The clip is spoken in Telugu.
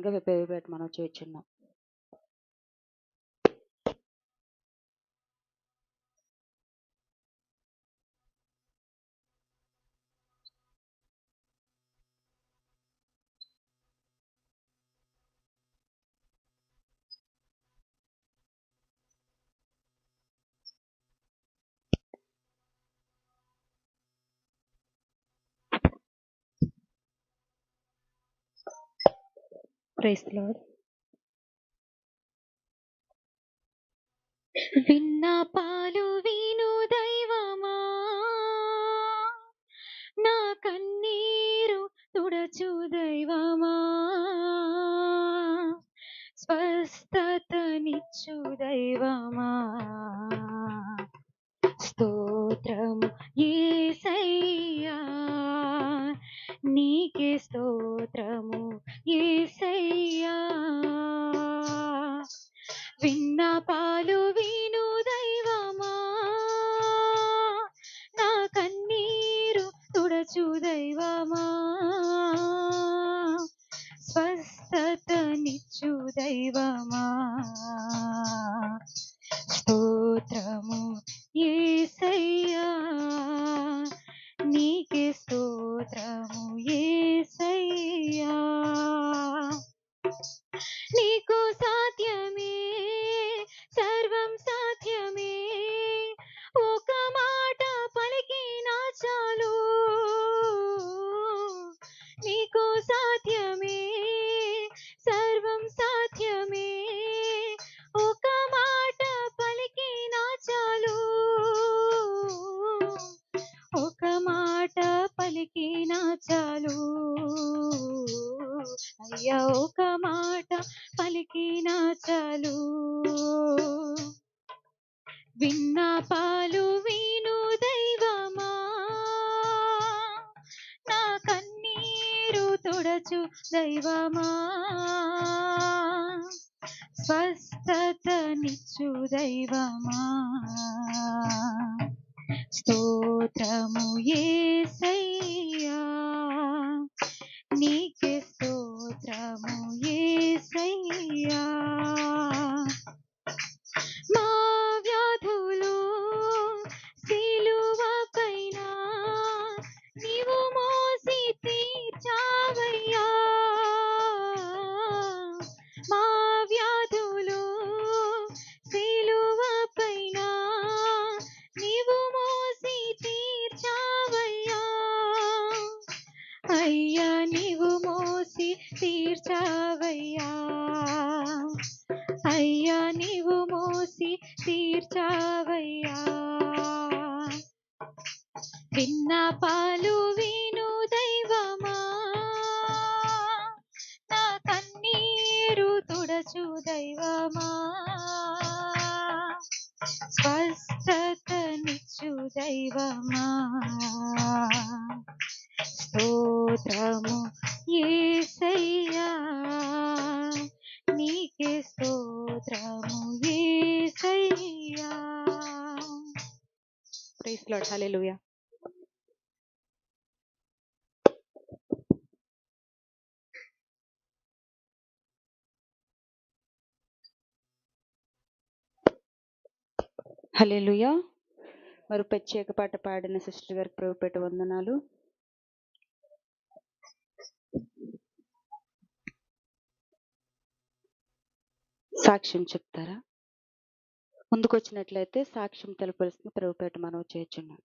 ఇంకా పేరుపేట మనం చేర్చున్నాం ప్రైస్ లార్డ్. విన్నపాలు విను దైవమా? నా కన్నీరు తుడచు దైవమా? స్వస్థతనిచ్చు దైవమా? స్తోత్రము ఏసయ్యా విన్నపాలు విను దైవమా. నా కన్నీరు తుడచు దైవమా. స్వస్థతనిచ్చు దైవమా. ఒక మాట పలికినా చాలు. విన్న పాలు విను దైవమా. నా కన్నీరు తుడచు దైవమా. స్వస్థతనిచ్చు దైవమా. స్తోత్రము ఏ తీర్చావయ్యా. అయ్యా నీవు మోసి తీర్చావయ్యా. విన్న పాలు విను దైవమా. నా కన్నీరు తుడచు దైవమా. స్వస్థతనిచ్చు దైవమా. స్తోత్రము స్తోత్రము ఏసయ్యా ప్రైస్ లార్డ్ హల్లెలూయా హల్లెలూయా మరి ప్రత్యేక పాట పాడిన సిస్టర్ గారికి ప్రభుపేట వందనాలు. సాక్ష్యం చెప్తారా? ముందుకు వచ్చినట్లయితే సాక్ష్యం తెలపవలసిన ప్రభుపేట మనం చేయొచ్చున్నాం